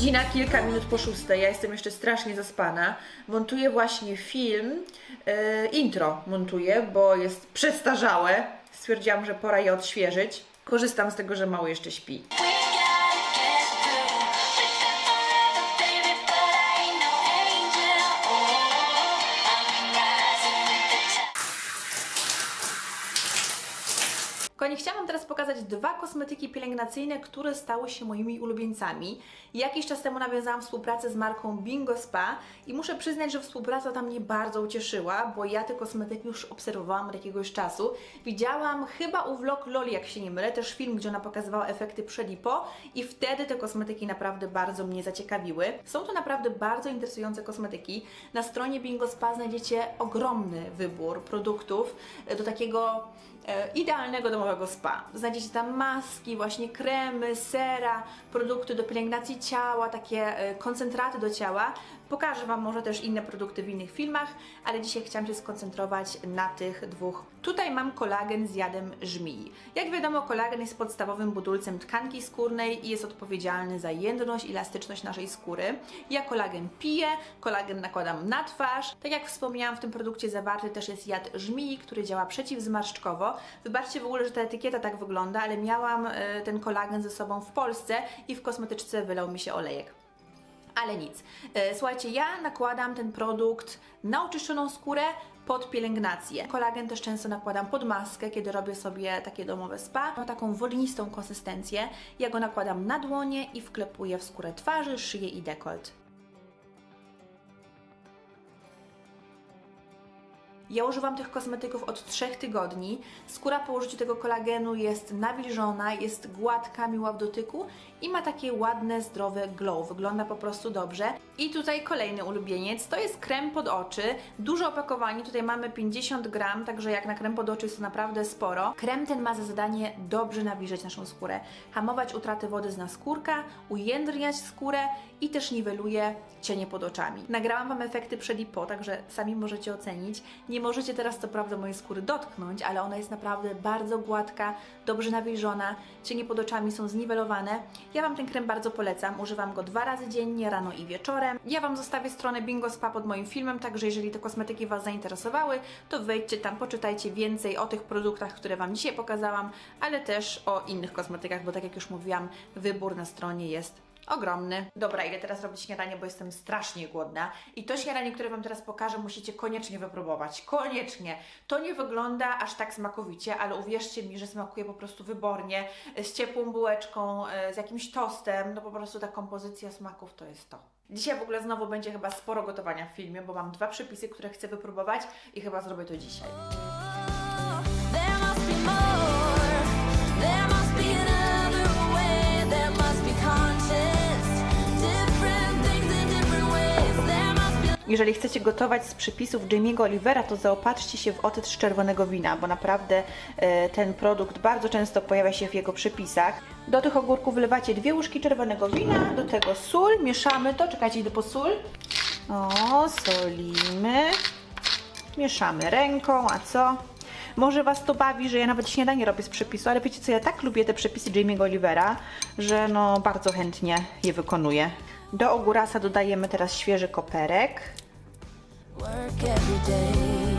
Godzina, kilka minut po szóstej, ja jestem jeszcze strasznie zaspana. Montuję właśnie film, e, intro montuję, bo jest przestarzałe. Stwierdziłam, że pora je odświeżyć. Korzystam z tego, że mało jeszcze śpi. Kochani, chciałam teraz pokazać dwa kosmetyki pielęgnacyjne, które stały się moimi ulubieńcami. Jakiś czas temu nawiązałam współpracę z marką Bingo Spa i muszę przyznać, że współpraca ta mnie bardzo ucieszyła, bo ja te kosmetyki już obserwowałam od jakiegoś czasu. Widziałam chyba u vlog Loli, jak się nie mylę, też film, gdzie ona pokazywała efekty przed i po i wtedy te kosmetyki naprawdę bardzo mnie zaciekawiły. Są to naprawdę bardzo interesujące kosmetyki. Na stronie Bingo Spa znajdziecie ogromny wybór produktów e, do takiego idealnego domowego spa. Znajdziecie tam maski, właśnie kremy, sera, produkty do pielęgnacji ciała, takie e, koncentraty do ciała. Pokażę Wam może też inne produkty w innych filmach, ale dzisiaj chciałam się skoncentrować na tych dwóch. Tutaj mam kolagen z jadem żmii. Jak wiadomo, kolagen jest podstawowym budulcem tkanki skórnej i jest odpowiedzialny za jędrność elastyczność naszej skóry. Ja kolagen piję, kolagen nakładam na twarz. Tak jak wspomniałam, w tym produkcie zawarty też jest jad żmii, który działa przeciwzmarszczkowo. Wybaczcie w ogóle, że ta etykieta tak wygląda, ale miałam e, ten kolagen ze sobą w Polsce i w kosmetyczce wylał mi się olejek. Ale nic. E, Słuchajcie, ja nakładam ten produkt na oczyszczoną skórę pod pielęgnację. Kolagen też często nakładam pod maskę, kiedy robię sobie takie domowe spa. Ma taką wolnistą konsystencję. Ja go nakładam na dłonie i wklepuję w skórę twarzy, szyję i dekolt. Ja używam tych kosmetyków od 3 tygodni. Skóra po użyciu tego kolagenu jest nawilżona, jest gładka, miła w dotyku i ma takie ładne, zdrowe glow. Wygląda po prostu dobrze. I tutaj kolejny ulubieniec, to jest krem pod oczy. Duże opakowanie, tutaj mamy 50 gram, także jak na krem pod oczy jest to naprawdę sporo. Krem ten ma za zadanie dobrze nawilżyć naszą skórę, hamować utratę wody z naskórka, ujędrniać skórę i też niweluje cienie pod oczami. Nagrałam Wam efekty przed i po, także sami możecie ocenić. Nie możecie teraz co prawda mojej skóry dotknąć, ale ona jest naprawdę bardzo gładka, dobrze nawilżona, cienie pod oczami są zniwelowane. Ja Wam ten krem bardzo polecam, używam go dwa razy dziennie, rano i wieczorem. Ja Wam zostawię stronę Bingo Spa pod moim filmem, także jeżeli te kosmetyki Was zainteresowały, to wejdźcie tam, poczytajcie więcej o tych produktach, które Wam dzisiaj pokazałam, ale też o innych kosmetykach, bo tak jak już mówiłam, wybór na stronie jest ogromny. Dobra, idę teraz robić śniadanie, bo jestem strasznie głodna. I to śniadanie, które Wam teraz pokażę, musicie koniecznie wypróbować. Koniecznie. To nie wygląda aż tak smakowicie, ale uwierzcie mi, że smakuje po prostu wybornie. Z ciepłą bułeczką, e, z jakimś tostem. No po prostu ta kompozycja smaków to jest to. Dzisiaj w ogóle znowu będzie chyba sporo gotowania w filmie, bo mam dwa przepisy, które chcę wypróbować i chyba zrobię to dzisiaj. Jeżeli chcecie gotować z przepisów Jamie'ego Olivera, to zaopatrzcie się w ocet z czerwonego wina, bo naprawdę e, ten produkt bardzo często pojawia się w jego przepisach. Do tych ogórków wlewacie dwie łyżki czerwonego wina, do tego sól, mieszamy to, czekajcie, idę po sól. O, solimy, mieszamy ręką, a co? Może Was to bawi, że ja nawet śniadanie robię z przepisu, ale wiecie co, ja tak lubię te przepisy Jamie'ego Olivera, że no bardzo chętnie je wykonuję. Do ogórasa dodajemy teraz świeży koperek. Work every day.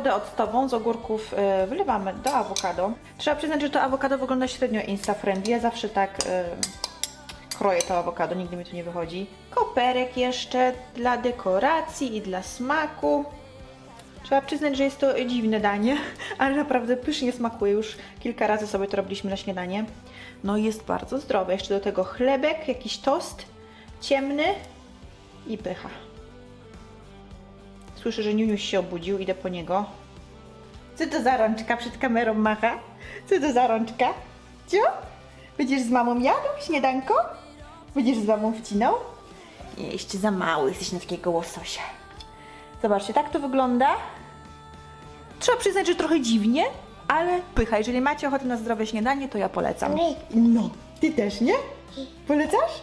Wodę octową z ogórków e, wylewamy do awokado. Trzeba przyznać, że to awokado wygląda średnio insta-friendly. Ja zawsze tak e, kroję to awokado, nigdy mi to nie wychodzi. Koperek jeszcze dla dekoracji i dla smaku. Trzeba przyznać, że jest to dziwne danie, ale naprawdę pysznie smakuje. Już kilka razy sobie to robiliśmy na śniadanie. No i jest bardzo zdrowe. Jeszcze do tego chlebek, jakiś tost ciemny i pycha. Słyszę, że Niuniuś się obudził, idę po niego. Co to za rączka przed kamerą macha? Co to za rączka? Cio? Będziesz z mamą jadł śniadanko? Będziesz z mamą wcinał? Nie, jeszcze za mały jesteś na takiego łososia. Zobaczcie, tak to wygląda. Trzeba przyznać, że trochę dziwnie, ale pycha. Jeżeli macie ochotę na zdrowe śniadanie, to ja polecam. No, ty też, nie? Polecasz?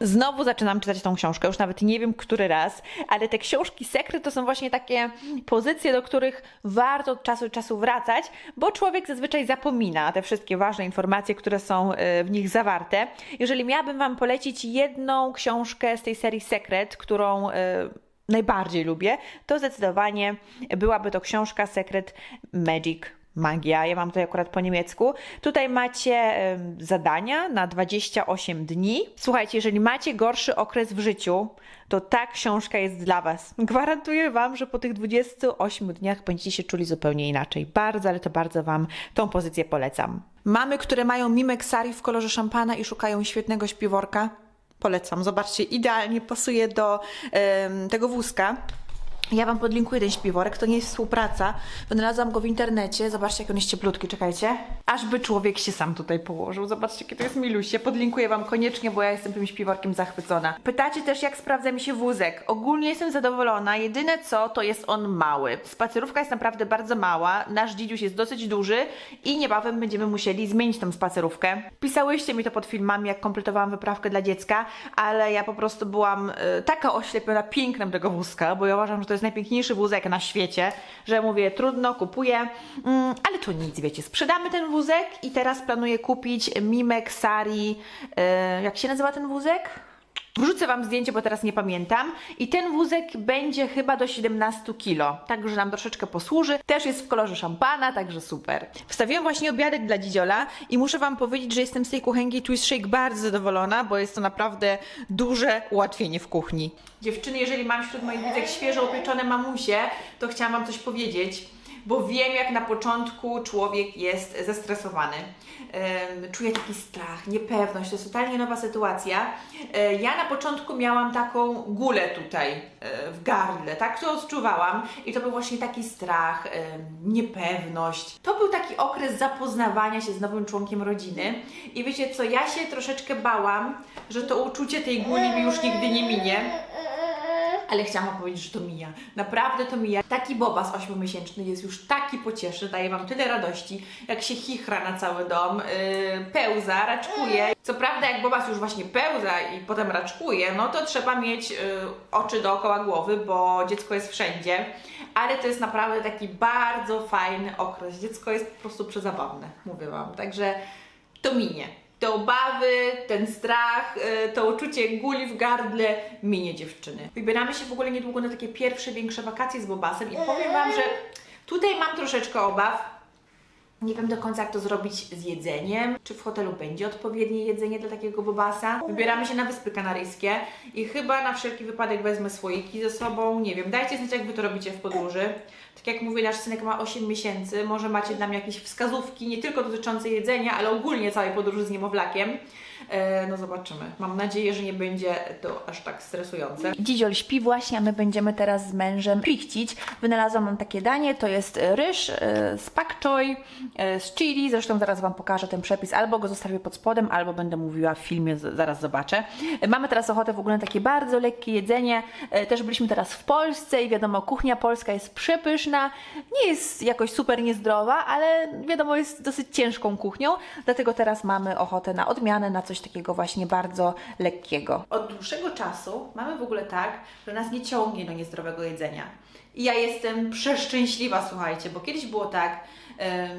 Znowu zaczynam czytać tą książkę, już nawet nie wiem który raz, ale te książki sekret to są właśnie takie pozycje, do których warto od czasu do czasu wracać, bo człowiek zazwyczaj zapomina te wszystkie ważne informacje, które są e, w nich zawarte. Jeżeli miałabym Wam polecić jedną książkę z tej serii Sekret, którą e, najbardziej lubię, to zdecydowanie byłaby to książka Secret Magic Magia. Ja mam tutaj akurat po niemiecku. Tutaj macie zadania na 28 dni. Słuchajcie, jeżeli macie gorszy okres w życiu, to ta książka jest dla Was. Gwarantuję Wam, że po tych 28 dniach będziecie się czuli zupełnie inaczej. Bardzo, ale to bardzo Wam tą pozycję polecam. Mamy, które mają mimek sari w kolorze szampana i szukają świetnego śpiworka. Polecam. Zobaczcie, idealnie pasuje do tego wózka. Ja Wam podlinkuję ten śpiworek, to nie jest współpraca. Wynalazłam go w internecie. Zobaczcie, jak on jest cieplutki, czekajcie. Aż by człowiek się sam tutaj położył. Zobaczcie, jakie to jest milusie. Podlinkuję Wam koniecznie, bo ja jestem tym śpiworkiem zachwycona. Pytacie też, jak sprawdza mi się wózek. Ogólnie jestem zadowolona. Jedyne co, to jest on mały. Spacerówka jest naprawdę bardzo mała. Nasz dzidziuś jest dosyć duży i niebawem będziemy musieli zmienić tą spacerówkę. Pisałyście mi to pod filmami, jak kompletowałam wyprawkę dla dziecka, ale ja po prostu byłam y, taka oślepiona pięknem tego wózka, bo ja uważam, że to jest najpiękniejszy wózek na świecie, że mówię, trudno, kupuję, mm, ale to nic, wiecie, sprzedamy ten wózek i teraz planuję kupić Mimek Sari, y, jak się nazywa ten wózek? Wrzucę Wam zdjęcie, bo teraz nie pamiętam. I ten wózek będzie chyba do 17 kg, także nam troszeczkę posłuży. Też jest w kolorze szampana, także super. Wstawiłam właśnie obiadek dla dzidziola i muszę Wam powiedzieć, że jestem z tej kuchenki Twist Shake bardzo zadowolona, bo jest to naprawdę duże ułatwienie w kuchni. Dziewczyny, jeżeli mam wśród moich widzek świeżo upieczone mamusie, to chciałam Wam coś powiedzieć bo wiem, jak na początku człowiek jest zestresowany. Czuję taki strach, niepewność, to jest totalnie nowa sytuacja. E, Ja na początku miałam taką gulę tutaj e, w gardle, tak to odczuwałam i to był właśnie taki strach, em, niepewność. To był taki okres zapoznawania się z nowym członkiem rodziny i wiecie co, ja się troszeczkę bałam, że to uczucie tej guli mi już nigdy nie minie ale chciałam wam powiedzieć, że to mija. Naprawdę to mija. Taki bobas 8-miesięczny jest już taki pocieszny, daje wam tyle radości, jak się chichra na cały dom, yy, pełza, raczkuje. Co prawda, jak bobas już właśnie pełza i potem raczkuje, no to trzeba mieć yy, oczy dookoła głowy, bo dziecko jest wszędzie. Ale to jest naprawdę taki bardzo fajny okres. Dziecko jest po prostu przezabawne, mówię wam. Także to minie. Te obawy, ten strach, y, to uczucie guli w gardle minie dziewczyny. Wybieramy się w ogóle niedługo na takie pierwsze, większe wakacje z Bobasem i powiem Wam, że tutaj mam troszeczkę obaw. Nie wiem do końca, jak to zrobić z jedzeniem. Czy w hotelu będzie odpowiednie jedzenie dla takiego bobasa? Wybieramy się na Wyspy Kanaryjskie i chyba na wszelki wypadek wezmę słoiki ze sobą. Nie wiem, dajcie znać, jak Wy to robicie w podróży. Tak jak mówię, nasz synek ma 8 miesięcy. Może macie dla mnie jakieś wskazówki, nie tylko dotyczące jedzenia, ale ogólnie całej podróży z niemowlakiem. E, no zobaczymy. Mam nadzieję, że nie będzie to aż tak stresujące. Dzidziol śpi właśnie, a my będziemy teraz z mężem pichcić. Wynalazłam mam takie danie, to jest ryż e, z pak choi, e, z chili. Zresztą zaraz Wam pokażę ten przepis. Albo go zostawię pod spodem, albo będę mówiła w filmie, zaraz zobaczę. Mamy teraz ochotę w ogóle na takie bardzo lekkie jedzenie. Też byliśmy teraz w Polsce i wiadomo, kuchnia polska jest przepyszna. Nie jest jakoś super niezdrowa, ale wiadomo, jest dosyć ciężką kuchnią. Dlatego teraz mamy ochotę na odmianę, na coś takiego właśnie bardzo lekkiego. Od dłuższego czasu mamy w ogóle tak, że nas nie ciągnie do niezdrowego jedzenia. I ja jestem przeszczęśliwa, słuchajcie, bo kiedyś było tak,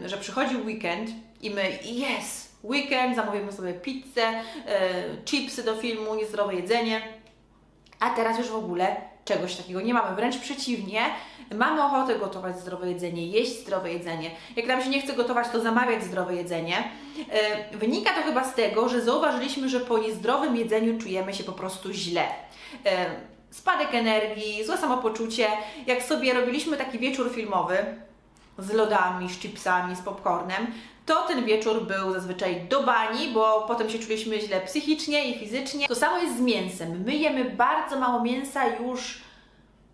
że przychodził weekend i my, yes, weekend, zamówimy sobie pizzę, e, chipsy do filmu, niezdrowe jedzenie. A teraz już w ogóle czegoś takiego nie mamy, wręcz przeciwnie. Mamy ochotę gotować zdrowe jedzenie, jeść zdrowe jedzenie. Jak nam się nie chce gotować, to zamawiać zdrowe jedzenie. E, Wynika to chyba z tego, że zauważyliśmy, że po niezdrowym jedzeniu czujemy się po prostu źle. E, Spadek energii, złe samopoczucie. Jak sobie robiliśmy taki wieczór filmowy, z lodami, z chipsami, z popcornem, to ten wieczór był zazwyczaj do bani, bo potem się czuliśmy źle psychicznie i fizycznie. To samo jest z mięsem. My jemy bardzo mało mięsa już,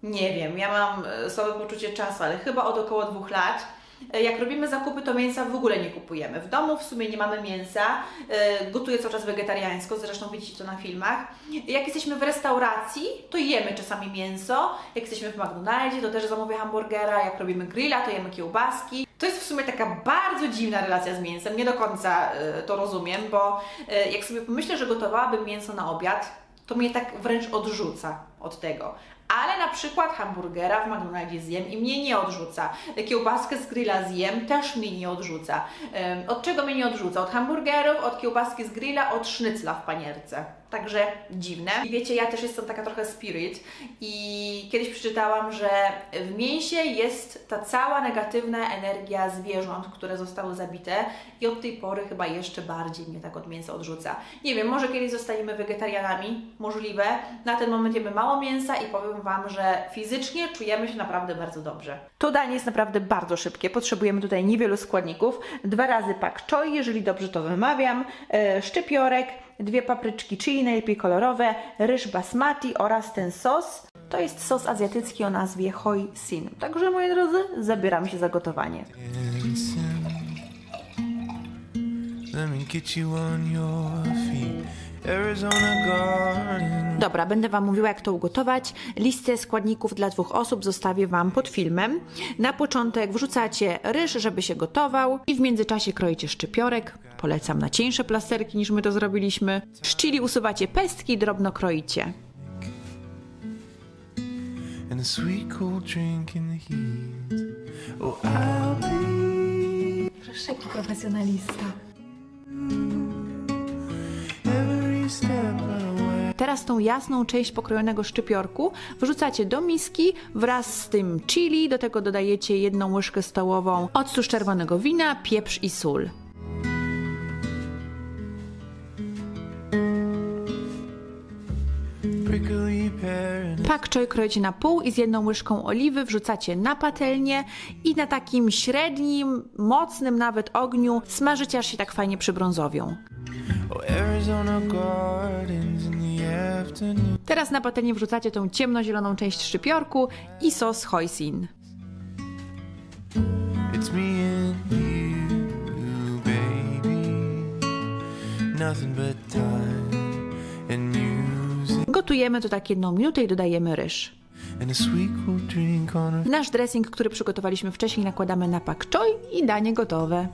nie wiem, ja mam e, słabe poczucie czasu, ale chyba od około dwóch lat. E, Jak robimy zakupy, to mięsa w ogóle nie kupujemy. W domu w sumie nie mamy mięsa. E, Gotuję cały czas wegetariańsko, zresztą widzicie to na filmach. Jak jesteśmy w restauracji, to jemy czasami mięso. Jak jesteśmy w McDonaldzie, to też zamówię hamburgera. Jak robimy grilla, to jemy kiełbaski. To jest w sumie taka bardzo dziwna relacja z mięsem. Nie do końca e, to rozumiem, bo e, jak sobie pomyślę, że gotowałabym mięso na obiad, to mnie tak wręcz odrzuca od tego. Ale na przykład hamburgera w McDonaldzie zjem i mnie nie odrzuca. Kiełbaskę z grilla zjem, też mnie nie odrzuca. Em, Od czego mnie nie odrzuca? Od hamburgerów, od kiełbaski z grilla, od sznycla w panierce. Także dziwne. I wiecie, ja też jestem taka trochę spirit i kiedyś przeczytałam, że w mięsie jest ta cała negatywna energia zwierząt, które zostały zabite i od tej pory chyba jeszcze bardziej mnie tak od mięsa odrzuca. Nie wiem, może kiedyś zostaniemy wegetarianami, możliwe. Na ten moment jemy mało mięsa i powiem Wam, że fizycznie czujemy się naprawdę bardzo dobrze. To danie jest naprawdę bardzo szybkie. Potrzebujemy tutaj niewielu składników. Dwa razy pak choi, jeżeli dobrze to wymawiam, e, szczypiorek, dwie papryczki chili, najlepiej kolorowe, ryż basmati oraz ten sos. To jest sos azjatycki o nazwie hoi sin. Także moi drodzy, zabieram się za gotowanie. Dobra, będę Wam mówiła, jak to ugotować. Listę składników dla dwóch osób zostawię Wam pod filmem. Na początek wrzucacie ryż, żeby się gotował i w międzyczasie kroicie szczypiorek. Polecam na cieńsze plasterki niż my to zrobiliśmy. Z chili usuwacie pestki i drobno kroicie. And a sweet cool drink in the heat. Oh, I'll be Proszę, jaki profesjonalista. every step of the way. Teraz tą jasną część pokrojonego szczypiorku wrzucacie do miski wraz z tym chili, do tego dodajecie jedną łyżkę stołową octu z czerwonego wina, pieprz i sól. Pak choi kroicie na pół i z jedną łyżką oliwy wrzucacie na patelnię i na takim średnim, mocnym nawet ogniu smażycie aż się tak fajnie przybrązowią. Teraz na patelnię wrzucacie tą ciemnozieloną część szczypiorku i sos hoisin. You. Nothing but time and music Gotujemy to tak jedną minutę i dodajemy ryż. Nasz dressing, który przygotowaliśmy wcześniej, nakładamy na pak choi i danie gotowe.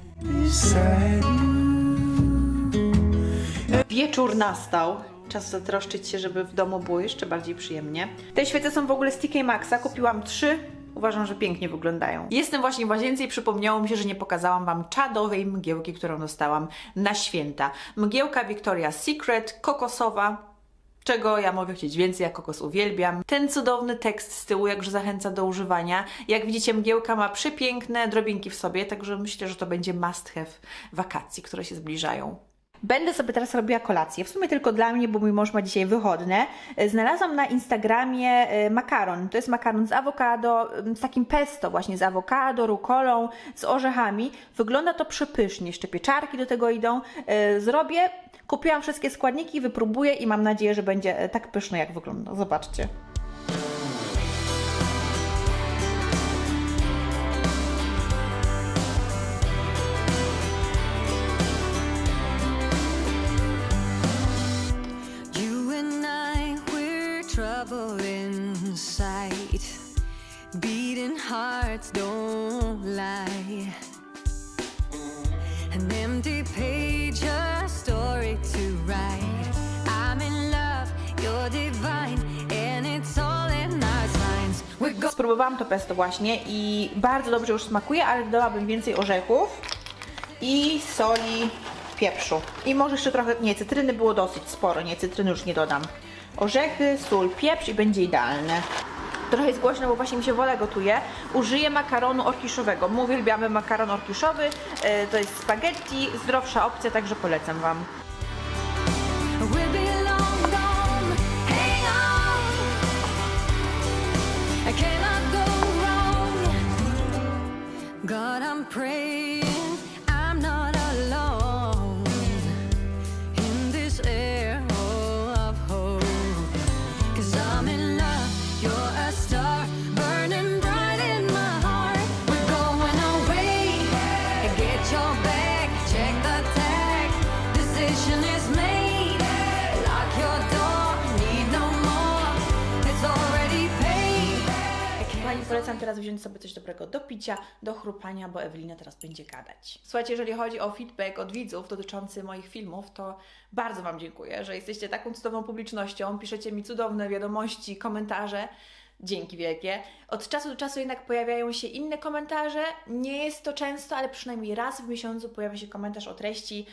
Wieczór nastał. Czas zatroszczyć się, żeby w domu było jeszcze bardziej przyjemnie. Te świece są w ogóle z TK Maxa. Kupiłam trzy. Uważam, że pięknie wyglądają. Jestem właśnie w łazience i przypomniało mi się, że nie pokazałam Wam czadowej mgiełki, którą dostałam na święta. Mgiełka Victoria's Secret, kokosowa. Czego ja mogę chcieć więcej, ja kokos uwielbiam. Ten cudowny tekst z tyłu jakże zachęca do używania. Jak widzicie, mgiełka ma przepiękne drobinki w sobie, także myślę, że to będzie must have wakacji, które się zbliżają. Będę sobie teraz robiła kolację. W sumie tylko dla mnie, bo mój mąż ma dzisiaj wychodne. E, Znalazłam na Instagramie e, makaron. To jest makaron z awokado, z takim pesto właśnie, z awokado, rukolą, z orzechami. Wygląda to przepysznie. Jeszcze pieczarki do tego idą. E, Zrobię. Kupiłam wszystkie składniki, wypróbuję i mam nadzieję, że będzie e, tak pyszne, jak wygląda. Zobaczcie. Hearts don't lie. An empty page, Spróbowałam to pesto właśnie i bardzo dobrze już smakuje, ale dodałabym więcej orzechów i soli, pieprzu. I może jeszcze trochę, nie, cytryny było dosyć sporo, nie, cytryny już nie dodam. orzechy, sól, pieprz i będzie idealne. Trochę jest głośno, bo właśnie mi się wola gotuje. Użyję makaronu orkiszowego. My uwielbiamy makaron orkiszowy. E, To jest spaghetti, zdrowsza opcja, także polecam Wam. God, I'm praying teraz wziąć sobie coś dobrego do picia, do chrupania, bo Ewelina teraz będzie gadać. Słuchajcie, jeżeli chodzi o feedback od widzów dotyczący moich filmów, to bardzo Wam dziękuję, że jesteście taką cudowną publicznością, piszecie mi cudowne wiadomości, komentarze. Dzięki wielkie. Od czasu do czasu jednak pojawiają się inne komentarze. Nie jest to często, ale przynajmniej raz w miesiącu pojawia się komentarz o treści,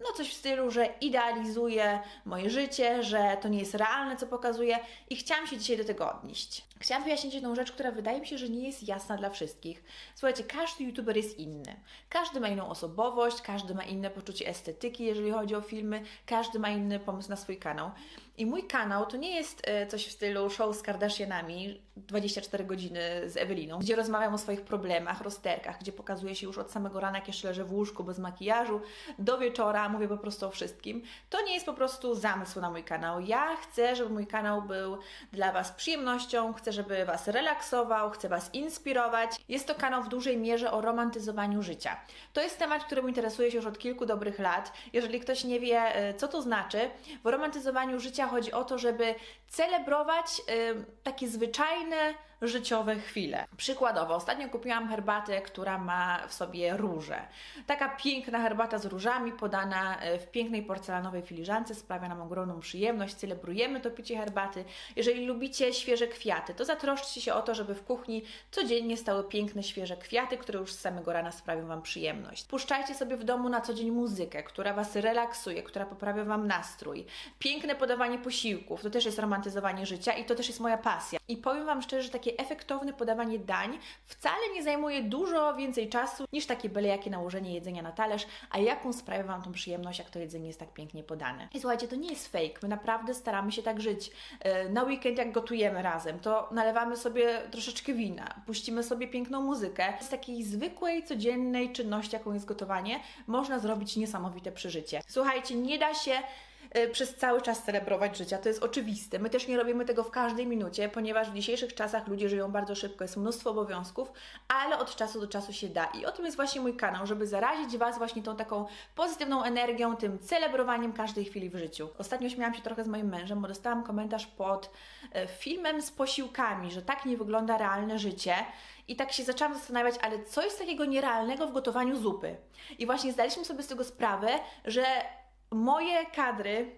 no coś w stylu, że idealizuję moje życie, że to nie jest realne, co pokazuję i chciałam się dzisiaj do tego odnieść. Chciałam wyjaśnić jedną rzecz, która wydaje mi się, że nie jest jasna dla wszystkich. Słuchajcie, każdy youtuber jest inny. Każdy ma inną osobowość, każdy ma inne poczucie estetyki, jeżeli chodzi o filmy, każdy ma inny pomysł na swój kanał. I mój kanał to nie jest e, coś w stylu show z Kardashianami 24 godziny z Eweliną, gdzie rozmawiam o swoich problemach, rozterkach, gdzie pokazuję się już od samego rana, jak jeszcze leżę w łóżku bez makijażu, do wieczora mówię po prostu o wszystkim. To nie jest po prostu zamysł na mój kanał. Ja chcę, żeby mój kanał był dla Was przyjemnością, chcę, żeby Was relaksował, chcę Was inspirować. Jest to kanał w dużej mierze o romantyzowaniu życia. To jest temat, którym interesuję się już od kilku dobrych lat. Jeżeli ktoś nie wie, e, co to znaczy, w romantyzowaniu życia chodzi o to, żeby celebrować y, takie zwyczajne, życiowe chwile. Przykładowo, ostatnio kupiłam herbatę, która ma w sobie róże. Taka piękna herbata z różami, podana y, w pięknej porcelanowej filiżance, sprawia nam ogromną przyjemność, celebrujemy to picie herbaty. Jeżeli lubicie świeże kwiaty, to zatroszczcie się o to, żeby w kuchni codziennie stały piękne, świeże kwiaty, które już z samego rana sprawią Wam przyjemność. Puszczajcie sobie w domu na co dzień muzykę, która Was relaksuje, która poprawia Wam nastrój. Piękne podawanie posiłków, to też jest romantyzowanie życia i to też jest moja pasja. I powiem Wam szczerze, że takie efektowne podawanie dań wcale nie zajmuje dużo więcej czasu niż takie byle jakie nałożenie jedzenia na talerz, a jaką sprawia Wam tą przyjemność, jak to jedzenie jest tak pięknie podane. I słuchajcie, to nie jest fake, my naprawdę staramy się tak żyć. E, Na weekend jak gotujemy razem, to nalewamy sobie troszeczkę wina, puścimy sobie piękną muzykę. Z takiej zwykłej, codziennej czynności, jaką jest gotowanie, można zrobić niesamowite przeżycie. Słuchajcie, nie da się przez cały czas celebrować życia. To jest oczywiste. My też nie robimy tego w każdej minucie, ponieważ w dzisiejszych czasach ludzie żyją bardzo szybko, jest mnóstwo obowiązków, ale od czasu do czasu się da. I o tym jest właśnie mój kanał, żeby zarazić Was właśnie tą taką pozytywną energią, tym celebrowaniem każdej chwili w życiu. Ostatnio śmiałam się trochę z moim mężem, bo dostałam komentarz pod e, filmem z posiłkami, że tak nie wygląda realne życie. I tak się zaczęłam zastanawiać, ale co jest takiego nierealnego w gotowaniu zupy? I właśnie zdaliśmy sobie z tego sprawę, że moje kadry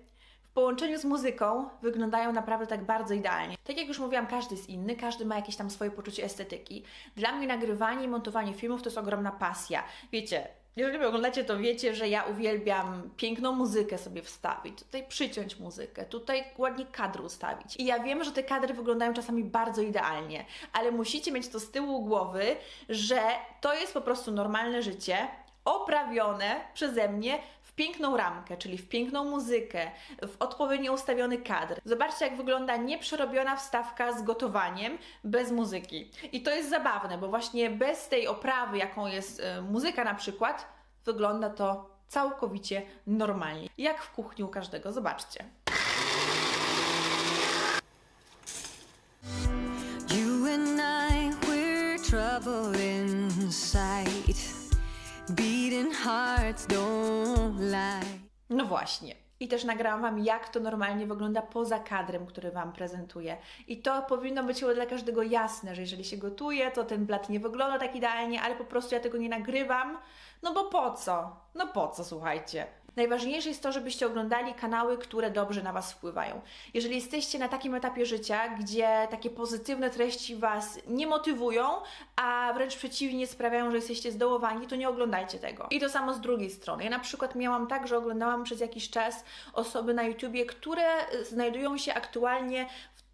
w połączeniu z muzyką wyglądają naprawdę tak bardzo idealnie. Tak jak już mówiłam, każdy jest inny, każdy ma jakieś tam swoje poczucie estetyki. Dla mnie nagrywanie i montowanie filmów to jest ogromna pasja. Wiecie, jeżeli oglądacie, to wiecie, że ja uwielbiam piękną muzykę sobie wstawić, tutaj przyciąć muzykę, tutaj ładnie kadr ustawić. I ja wiem, że te kadry wyglądają czasami bardzo idealnie, ale musicie mieć to z tyłu głowy, że to jest po prostu normalne życie, oprawione przeze mnie piękną ramkę, czyli w piękną muzykę, w odpowiednio ustawiony kadr. Zobaczcie, jak wygląda nieprzerobiona wstawka z gotowaniem bez muzyki. I to jest zabawne, bo właśnie bez tej oprawy, jaką jest e, muzyka na przykład, wygląda to całkowicie normalnie. Jak w kuchni u każdego, zobaczcie. You and I, we're trouble inside. Beating hearts don't lie. No właśnie. I też nagrałam Wam, jak to normalnie wygląda poza kadrem, który Wam prezentuję. I to powinno być dla każdego jasne, że jeżeli się gotuje, to ten blat nie wygląda tak idealnie, ale po prostu ja tego nie nagrywam. No bo po co? No po co, słuchajcie. Najważniejsze jest to, żebyście oglądali kanały, które dobrze na Was wpływają. Jeżeli jesteście na takim etapie życia, gdzie takie pozytywne treści Was nie motywują, a wręcz przeciwnie sprawiają, że jesteście zdołowani, to nie oglądajcie tego. I to samo z drugiej strony. Ja na przykład miałam tak, że oglądałam przez jakiś czas osoby na YouTubie, które znajdują się aktualnie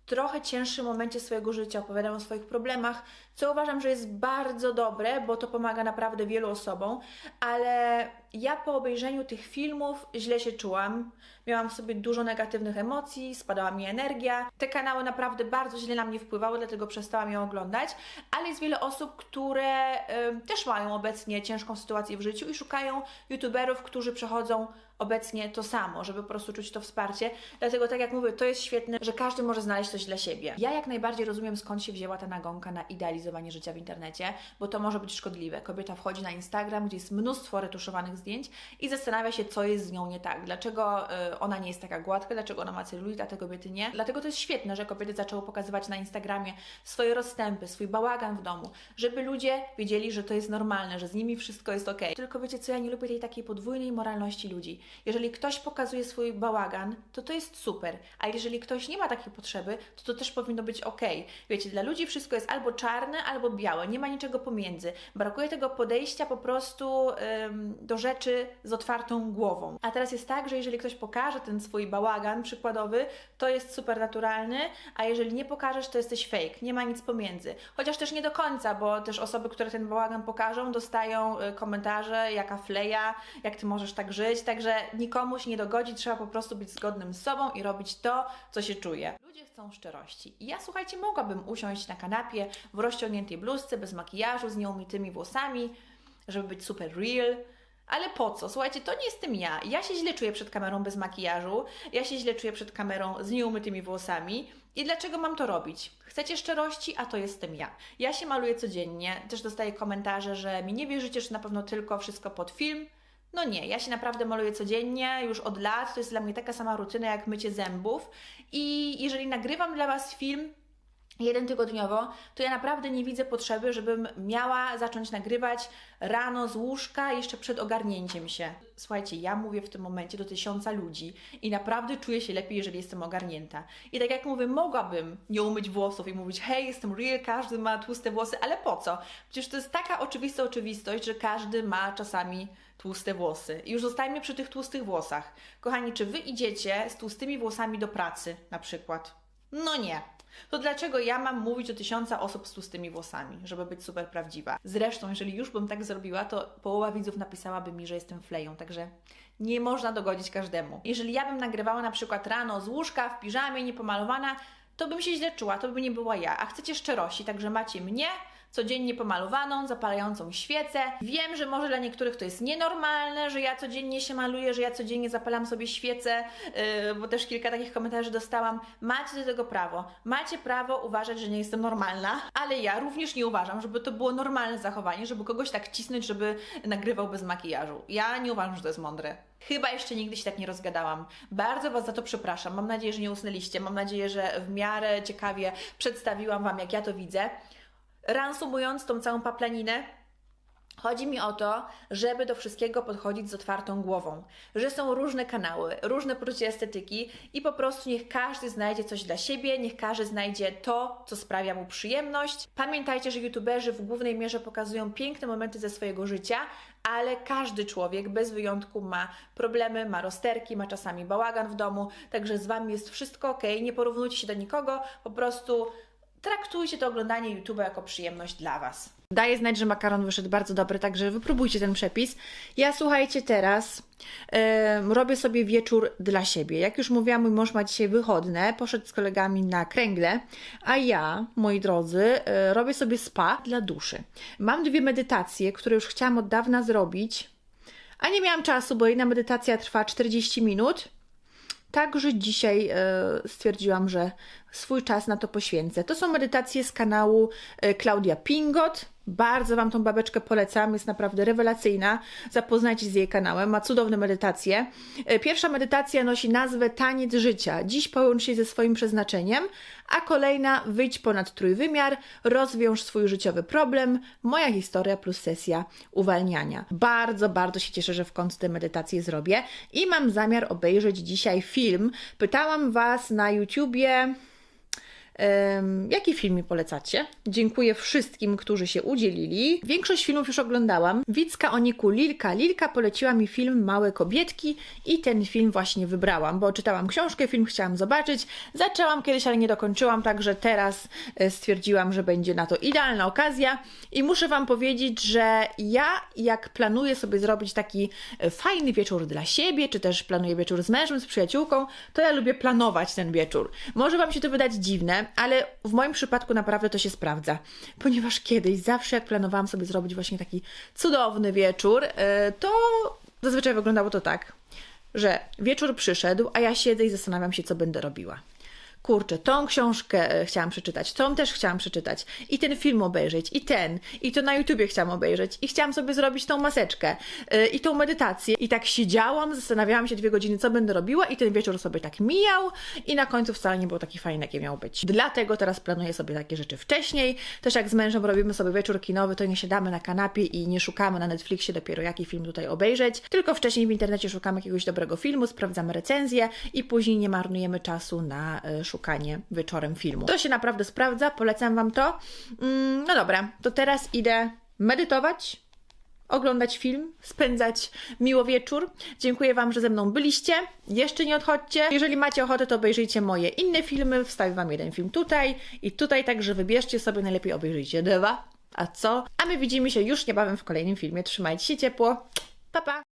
trochę cięższym momencie swojego życia, opowiadają o swoich problemach, co uważam, że jest bardzo dobre, bo to pomaga naprawdę wielu osobom, ale ja po obejrzeniu tych filmów źle się czułam. Miałam w sobie dużo negatywnych emocji, spadała mi energia. Te kanały naprawdę bardzo źle na mnie wpływały, dlatego przestałam je oglądać, ale jest wiele osób, które y, też mają obecnie ciężką sytuację w życiu i szukają youtuberów, którzy przechodzą obecnie to samo, żeby po prostu czuć to wsparcie. Dlatego, tak jak mówię, to jest świetne, że każdy może znaleźć coś dla siebie. Ja jak najbardziej rozumiem, skąd się wzięła ta nagonka na idealizowanie życia w internecie, bo to może być szkodliwe. Kobieta wchodzi na Instagram, gdzie jest mnóstwo retuszowanych zdjęć i zastanawia się, co jest z nią nie tak. Dlaczego y, ona nie jest taka gładka, dlaczego ona ma celulit, a te kobiety nie. Dlatego to jest świetne, że kobiety zaczęły pokazywać na Instagramie swoje rozstępy, swój bałagan w domu, żeby ludzie wiedzieli, że to jest normalne, że z nimi wszystko jest ok. Tylko wiecie co, ja nie lubię tej takiej podwójnej moralności ludzi. Jeżeli ktoś pokazuje swój bałagan, to to jest super, a jeżeli ktoś nie ma takiej potrzeby, to to też powinno być ok. Wiecie, dla ludzi wszystko jest albo czarne, albo białe, nie ma niczego pomiędzy. Brakuje tego podejścia po prostu ym, do rzeczy z otwartą głową. A teraz jest tak, że jeżeli ktoś pokaże ten swój bałagan przykładowy, to jest super naturalny, a jeżeli nie pokażesz, to jesteś fake, nie ma nic pomiędzy. Chociaż też nie do końca, bo też osoby, które ten bałagan pokażą, dostają y, komentarze, jaka fleja, jak ty możesz tak żyć, także nikomu się nie dogodzi, trzeba po prostu być zgodnym z sobą i robić to, co się czuje. Ludzie chcą szczerości. I ja, słuchajcie, mogłabym usiąść na kanapie w rozciągniętej bluzce, bez makijażu, z nieumytymi włosami, żeby być super real. Ale po co? Słuchajcie, to nie jestem ja. Ja się źle czuję przed kamerą bez makijażu, ja się źle czuję przed kamerą z nieumytymi włosami. I dlaczego mam to robić? Chcecie szczerości, a to jestem ja. Ja się maluję codziennie, też dostaję komentarze, że mi nie wierzycie, że na pewno tylko wszystko pod film. No nie, ja się naprawdę maluję codziennie, już od lat, to jest dla mnie taka sama rutyna jak mycie zębów. I jeżeli nagrywam dla Was film, jeden tygodniowo, to ja naprawdę nie widzę potrzeby, żebym miała zacząć nagrywać rano z łóżka jeszcze przed ogarnięciem się. Słuchajcie, ja mówię w tym momencie do tysiąca ludzi i naprawdę czuję się lepiej, jeżeli jestem ogarnięta. I tak jak mówię, mogłabym nie umyć włosów i mówić, hej, jestem real, każdy ma tłuste włosy, ale po co? Przecież to jest taka oczywista oczywistość, że każdy ma czasami tłuste włosy. I już zostajmy przy tych tłustych włosach. Kochani, czy Wy idziecie z tłustymi włosami do pracy na przykład? No nie. To dlaczego ja mam mówić do tysiąca osób z tłustymi włosami, żeby być super prawdziwa? Zresztą, jeżeli już bym tak zrobiła, to połowa widzów napisałaby mi, że jestem fleją, także nie można dogodzić każdemu. Jeżeli ja bym nagrywała na przykład rano z łóżka, w piżamie, niepomalowana, to bym się źle czuła, to by nie była ja. A chcecie szczerości, także macie mnie, codziennie pomalowaną, zapalającą świecę. Wiem, że może dla niektórych to jest nienormalne, że ja codziennie się maluję, że ja codziennie zapalam sobie świecę, yy, bo też kilka takich komentarzy dostałam. Macie do tego prawo. Macie prawo uważać, że nie jestem normalna, ale ja również nie uważam, żeby to było normalne zachowanie, żeby kogoś tak cisnąć, żeby nagrywał bez makijażu. Ja nie uważam, że to jest mądre. Chyba jeszcze nigdy się tak nie rozgadałam. Bardzo Was za to przepraszam. Mam nadzieję, że nie usnęliście. Mam nadzieję, że w miarę ciekawie przedstawiłam Wam, jak ja to widzę. Reasumując tą całą paplaninę, Chodzi mi o to, żeby do wszystkiego podchodzić z otwartą głową, że są różne kanały, różne poczucie estetyki i po prostu niech każdy znajdzie coś dla siebie, niech każdy znajdzie to, co sprawia mu przyjemność. Pamiętajcie, że youtuberzy w głównej mierze pokazują piękne momenty ze swojego życia, ale każdy człowiek bez wyjątku ma problemy, ma rozterki, ma czasami bałagan w domu, także z Wami jest wszystko ok, nie porównujcie się do nikogo, po prostu traktujcie to oglądanie YouTube'a jako przyjemność dla Was. Daję znać, że makaron wyszedł bardzo dobry, także wypróbujcie ten przepis. Ja słuchajcie teraz, em, robię sobie wieczór dla siebie. Jak już mówiłam, mój mąż ma dzisiaj wychodne, poszedł z kolegami na kręgle, a ja, moi drodzy, e, robię sobie spa dla duszy. Mam dwie medytacje, które już chciałam od dawna zrobić, a nie miałam czasu, bo jedna medytacja trwa 40 minut. Także dzisiaj e, stwierdziłam, że swój czas na to poświęcę. To są medytacje z kanału e, Klaudia Pingot. Bardzo Wam tą babeczkę polecam, jest naprawdę rewelacyjna. Zapoznajcie się z jej kanałem, ma cudowne medytacje. E, Pierwsza medytacja nosi nazwę Taniec Życia. Dziś połącz się ze swoim przeznaczeniem, a kolejna Wyjdź ponad trójwymiar, rozwiąż swój życiowy problem, moja historia plus sesja uwalniania. Bardzo, bardzo się cieszę, że w końcu tę medytację zrobię i mam zamiar obejrzeć dzisiaj film. Pytałam Was na YouTubie, jaki film mi polecacie? Dziękuję wszystkim, którzy się udzielili. Większość filmów już oglądałam. Wicka Oniku Lilka. Lilka poleciła mi film Małe Kobietki i ten film właśnie wybrałam, bo czytałam książkę, film chciałam zobaczyć. Zaczęłam kiedyś, ale nie dokończyłam, także teraz e, stwierdziłam, że będzie na to idealna okazja i muszę Wam powiedzieć, że ja jak planuję sobie zrobić taki e, fajny wieczór dla siebie, czy też planuję wieczór z mężem, z przyjaciółką, to ja lubię planować ten wieczór. Może Wam się to wydać dziwne, ale w moim przypadku naprawdę to się sprawdza, ponieważ kiedyś, zawsze jak planowałam sobie zrobić właśnie taki cudowny wieczór, e, to zazwyczaj wyglądało to tak, że wieczór przyszedł, a ja siedzę i zastanawiam się, co będę robiła. Kurczę, tą książkę e, chciałam przeczytać, tą też chciałam przeczytać, i ten film obejrzeć, i ten, i to na YouTubie chciałam obejrzeć, i chciałam sobie zrobić tą maseczkę, e, i tą medytację. I tak siedziałam, zastanawiałam się dwie godziny, co będę robiła, i ten wieczór sobie tak mijał, i na końcu wcale nie był taki fajny, jaki miał być. Dlatego teraz planuję sobie takie rzeczy wcześniej. Też jak z mężem robimy sobie wieczór kinowy, to nie siadamy na kanapie i nie szukamy na Netflixie dopiero jaki film tutaj obejrzeć, tylko wcześniej w internecie szukamy jakiegoś dobrego filmu, sprawdzamy recenzję i później nie marnujemy czasu na e, szukanie wieczorem filmu. To się naprawdę sprawdza, polecam Wam to. Mm, no dobra, to teraz idę medytować, oglądać film, spędzać miło wieczór. Dziękuję Wam, że ze mną byliście. Jeszcze nie odchodźcie. Jeżeli macie ochotę, to obejrzyjcie moje inne filmy. Wstawię Wam jeden film tutaj i tutaj, także wybierzcie sobie, najlepiej obejrzyjcie dwa. A co? A my widzimy się już niebawem w kolejnym filmie. Trzymajcie się ciepło. Pa, pa!